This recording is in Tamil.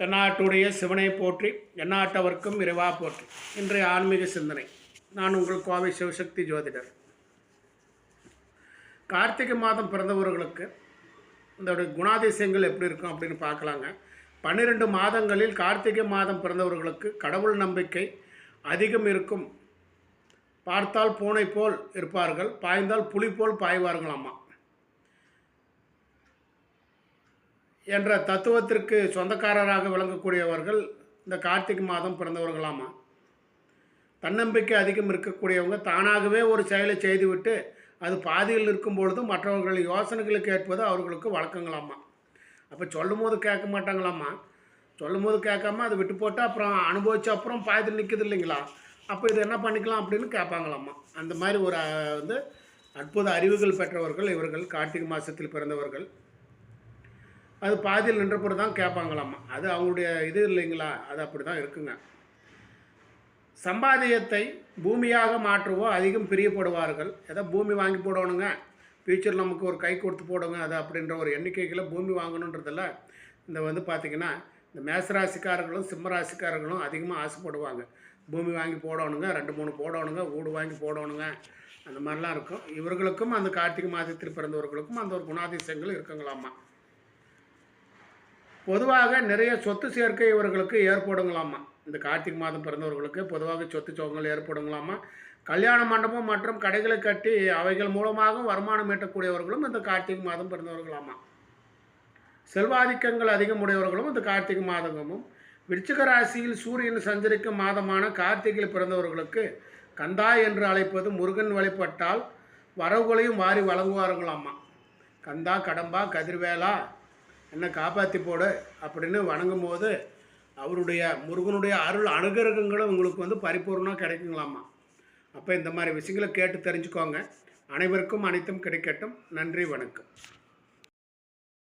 தென்னாட்டுடைய சிவனை போற்றி எந்நாட்டவர்க்கும் இறைவா போற்றி. இன்றைய ஆன்மீக சிந்தனை. நான் உங்கள் கோவை சிவசக்தி ஜோதிடர். கார்த்திகை மாதம் பிறந்தவர்களுக்கு இந்த குணாதிசயங்கள் எப்படி இருக்கும் அப்படின்னு பார்க்கலாங்க. பன்னிரெண்டு மாதங்களில் கார்த்திகை மாதம் பிறந்தவர்களுக்கு கடவுள் நம்பிக்கை அதிகம் இருக்கும். பார்த்தால் பூனை போல் இருப்பார்கள் பாய்ந்தால் புலி போல் பாய்வார்களாமா என்ற தத்துவத்திற்கு சொந்தக்காரராக விளங்கக்கூடியவர்கள் இந்த கார்த்திகை மாதம் பிறந்தவர்களாமா? தன்னம்பிக்கை அதிகம் இருக்கக்கூடியவங்க தானாகவே ஒரு செயலை செய்துவிட்டு அது பாதியில் இருக்கும் பொழுது மற்றவர்கள் யோசனைகளை கேட்பது அவர்களுக்கு வழக்கங்களாமா? அப்போ சொல்லும் போது கேட்க மாட்டாங்களாம்மா சொல்லும் போது கேட்காம அதை விட்டு போட்டு அப்புறம் அனுபவிச்ச அப்புறம் பாதியில் நிற்குது இல்லைங்களா? அப்போ இது என்ன பண்ணிக்கலாம் அப்படின்னு கேட்பாங்களாம்மா அந்த மாதிரி ஒரு வந்து அற்புத அறிவுகள் பெற்றவர்கள் இவர்கள் கார்த்திகை மாதத்தில் பிறந்தவர்கள். அது பாதியில் நின்றப்பறம் தான் கேட்பாங்களாம்மா. அது அவங்களுடைய இது இல்லைங்களா? அது அப்படி தான் இருக்குங்க. சம்பாதியத்தை பூமியாக மாற்றுவோ அதிகம் பிரியப்படுவார்கள். ஏதோ பூமி வாங்கி போடணுங்க? ஃப்யூச்சர் நமக்கு ஒரு கை கொடுத்து போடுங்க. அது அப்படின்ற ஒரு எண்ணிக்கைகளை பூமி வாங்கணுன்றதில் இந்த வந்து பார்த்திங்கன்னா இந்த மேசராசிக்காரர்களும் சிம்மராசிக்காரர்களும் அதிகமாக ஆசைப்படுவாங்க. பூமி வாங்கி போடணுங்க ரெண்டு மூணு போடணுங்க வீடு வாங்கி போடணுங்க. அந்த மாதிரிலாம் இருக்கும். இவர்களுக்கும் அந்த கார்த்திகை மாதத்தில் பிறந்தவர்களுக்கும் அந்த ஒரு குணாதிசயங்கள் இருக்குங்களாம்மா. பொதுவாக நிறைய சொத்து சேர்க்கை இவர்களுக்கு ஏற்படுங்களாமா? இந்த கார்த்திகை மாதம் பிறந்தவர்களுக்கு பொதுவாக சொத்து சோகங்கள் ஏற்படுங்களாமா? கல்யாண மண்டபம் மற்றும் கடைகளை கட்டி அவைகள் மூலமாக வருமானம் ஈட்டக்கூடியவர்களும் இந்த கார்த்திகை மாதம் பிறந்தவர்களாமா? செல்வாதிக்கங்கள் அதிகம் உடையவர்களும் இந்த கார்த்திகை மாதமும் விருச்சிக ராசியில் சூரியன் சஞ்சரிக்கும் மாதமான கார்த்திகையில் பிறந்தவர்களுக்கு கந்தா என்று அழைப்பது முருகன் வழிபட்டால் வரவுகளையும் வாரி வழங்குவார்களாமா? கந்தா கடம்பா கதிர்வேலா என்னை காப்பாற்றி போடு அப்படின்னு வணங்கும் போது அவருடைய முருகனுடைய அருள் அனுகிரகங்களும் உங்களுக்கு வந்து பரிபூர்ணமாக கிடைக்குங்களாமா. அப்போ இந்த மாதிரி விஷயங்களை கேட்டு தெரிஞ்சுக்கோங்க. அனைவருக்கும் அனைத்தும் கிடைக்கட்டும். நன்றி வணக்கம்.